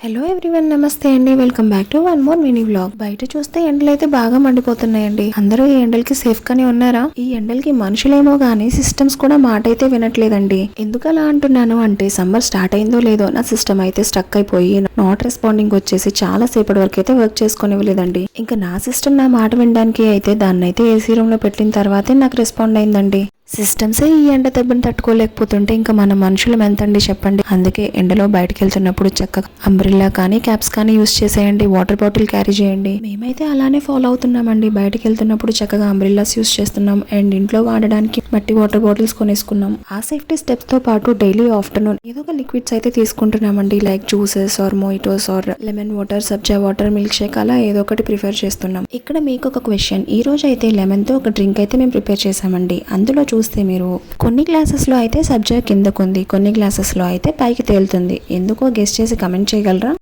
Hello everyone నమస్తే అండి. Welcome back to one more mini vlog బయట చూస్తే ఎండలు అయితే బాగా మండిపోతున్నాయండి. అందరూ ఈ ఎండలకి సేఫ్ గానే ఉన్నారా? ఈ ఎండలకి మనుషులేమో గానీ సిస్టమ్స్ కూడా మాట అయితే వినట్లేదండి. ఎందుకు అలా అంటున్నాను అంటే సమ్మర్ స్టార్ట్ అయిందో లేదో నా సిస్టమ్ అయితే స్టక్ అయిపోయి నాట్ రెస్పాండింగ్ వచ్చేసి చాలా సేపటి వరకు అయితే వర్క్ చేసుకునివ్వలేదండి ఇంకా నా సిస్టమ్ నా మాట వినడానికి అయితే దాన్ని అయితే ఏసీ రూమ్లో పెట్టిన తర్వాతే నాకు రెస్పాండ్ అయిందండి. సిస్టమ్సే ఈ ఎండ దెబ్బను తట్టుకోలేకపోతుంటే ఇంకా మన మనుషులం ఎంతండి చెప్పండి. అందుకే ఎండలో బయటకు వెళ్తున్నప్పుడు చక్కగా అంబ్రిల్లా కానీ క్యాప్స్ కానీ యూస్ చేసేయండి. వాటర్ బాటిల్ క్యారీ చేయండి. మేమైతే అలానే ఫాలో అవుతున్నామండి. బయటకు వెళ్తున్నప్పుడు చక్కగా అంబ్రిల్లాస్ యూస్ చేస్తున్నాం. అండ్ ఇంట్లో వాడడానికి మట్టి వాటర్ బాటిల్స్ కొనేసుకున్నాం. ఆ సేఫ్టీ స్టెప్స్తో పాటు డైలీ ఆఫ్టర్నూన్ ఏదో ఒక లిక్విడ్స్ అయితే తీసుకుంటున్నామండి. Like juices or mojitos or lemon water sabja water milk shake అలా ఏదో ఒకటి ప్రిఫర్ చేస్తున్నాం. ఇక్కడ మీకు ఒక క్వశ్చన్ ఈ రోజు అయితే లెమన్తో ఒక డ్రింక్ అయితే మేము ప్రిపేర్ చేసామండి అందులో చూస్తే మీరు కొన్ని గ్లాసెస్లో అయితే సబ్జా కిందకుంది కొన్ని గ్లాసెస్లో అయితే పైకి తేలుతుంది. ఎందుకో గెస్ట్ చేసి కమెంట్ చేయగలరా?